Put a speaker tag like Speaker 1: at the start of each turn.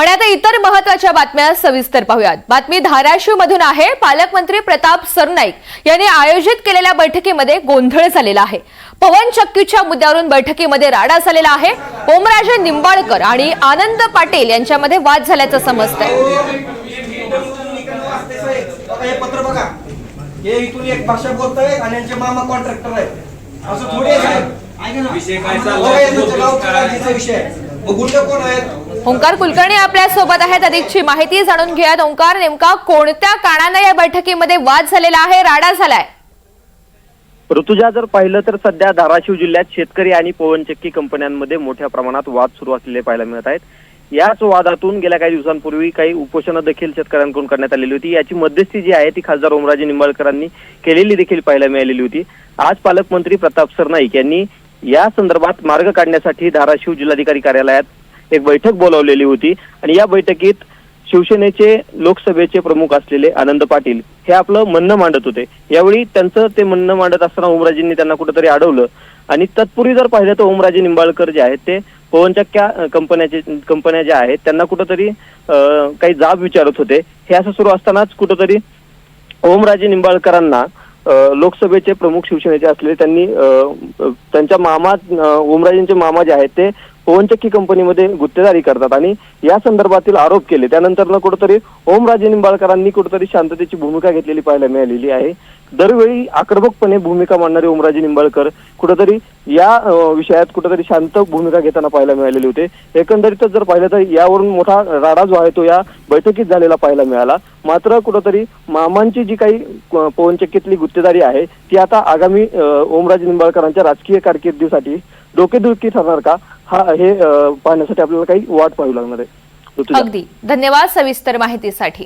Speaker 1: आणि आता इतर महत्त्वाच्या बातम्या सविस्तर पाहूयात. बातमी धाराशिव मधून आहे. पालकमंत्री प्रताप सरनाईक यांनी आयोजित केलेल्या बैठकीमध्ये गोंधळ झालेला आहे. पवन चक्कीच्या मुद्द्यावरून बैठकीमध्ये राडा झालेला आहे. ओमराजे निंबाळकर आणि आनंद पाटील यांच्यामध्ये वाद झाल्याचं समजतंय.
Speaker 2: आता हे पत्र बघा. हे इथून एक भाषा बोलतोय आणि यांचे मामा कॉन्ट्रॅक्टर आहेत. असं थोडी आहे साहेब. ऐका ना.
Speaker 3: विषय
Speaker 1: ओंकार कुलकर्णी आपल्यासोबत आहेत. अधिकची माहिती जाणून घेऊयात. ओंकार नेमका कोणत्या कारणानं या बैठकीमध्ये वाद झालेला आहे? राडा झालाय.
Speaker 4: ऋतुजा जर पाहिलं तर सध्या धाराशिव जिल्ह्यात शेतकरी आणि पवनचक्की कंपन्यांमध्ये मोठ्या प्रमाणात वाद सुरू असलेले पाहायला मिळत आहेत. याच वादातून गेल्या काही दिवसांपूर्वी काही उपोषणं देखील शेतकऱ्यांकडून करण्यात आलेली होती. याची मध्यस्थी जी आहे ती खासदार ओमराजे निंबाळकरांनी केलेली देखील पाहायला मिळालेली होती. आज पालकमंत्री प्रताप सरनाईक यांनी या संदर्भात मार्ग काढण्यासाठी धाराशिव जिल्हाधिकारी कार्यालयात एक बैठक बोलावलेली होती आणि या बैठकीत शिवसेनेचे लोकसभेचे प्रमुख असलेले आनंद पाटील हे आपलं म्हणणं मांडत होते. यावेळी त्यांचं ते म्हणणं मांडत असताना ओमराजेंनी त्यांना कुठेतरी अडवलं. आणि तत्पूर्वी जर पाहिलं तर ओमराजे निंबाळकर जे आहेत ते पवनचक्क्या कंपन्याचे कंपन्या ज्या आहेत त्यांना कुठंतरी अं, काही जाब विचारत होते. हे असं सुरू असतानाच कुठंतरी ओमराजे निंबाळकरांना लोकसभेचे प्रमुख शिवसेनेचे असलेले त्यांनी त्यांच्या मामा ओमराजेंचे मामा जे आहेत ते पवनचक्की कंपनीमध्ये गुत्तेदारी करतात आणि या संदर्भातील आरोप केले. त्यानंतर कुठंतरी ओमराजे निंबाळकरांनी कुठंतरी शांततेची भूमिका घेतलेली पाहायला मिळालेली आहे. दरवेळी आक्रमकपणे भूमिका मांडणारे ओमराजे निंबाळकर कुठंतरी या विषयात कुठंतरी शांत भूमिका घेताना पाहायला मिळालेले होते. एकंदरीतच जर पाहिलं तर यावरून मोठा राडा जो आहे तो या बैठकीत झालेला पाहायला मिळाला. मात्र कुठंतरी मामांची जी काही पवनचक्कीतली गुत्तेदारी आहे ती आता आगामी ओमराजे निंबाळकरांच्या राजकीय कारकिर्दीसाठी डोकेदुखी ठरणार का? हा हे पाहण्यासाठी आपल्याला काही वाट पाहावी लागणार आहे.
Speaker 1: अगदी. धन्यवाद सविस्तर माहितीसाठी.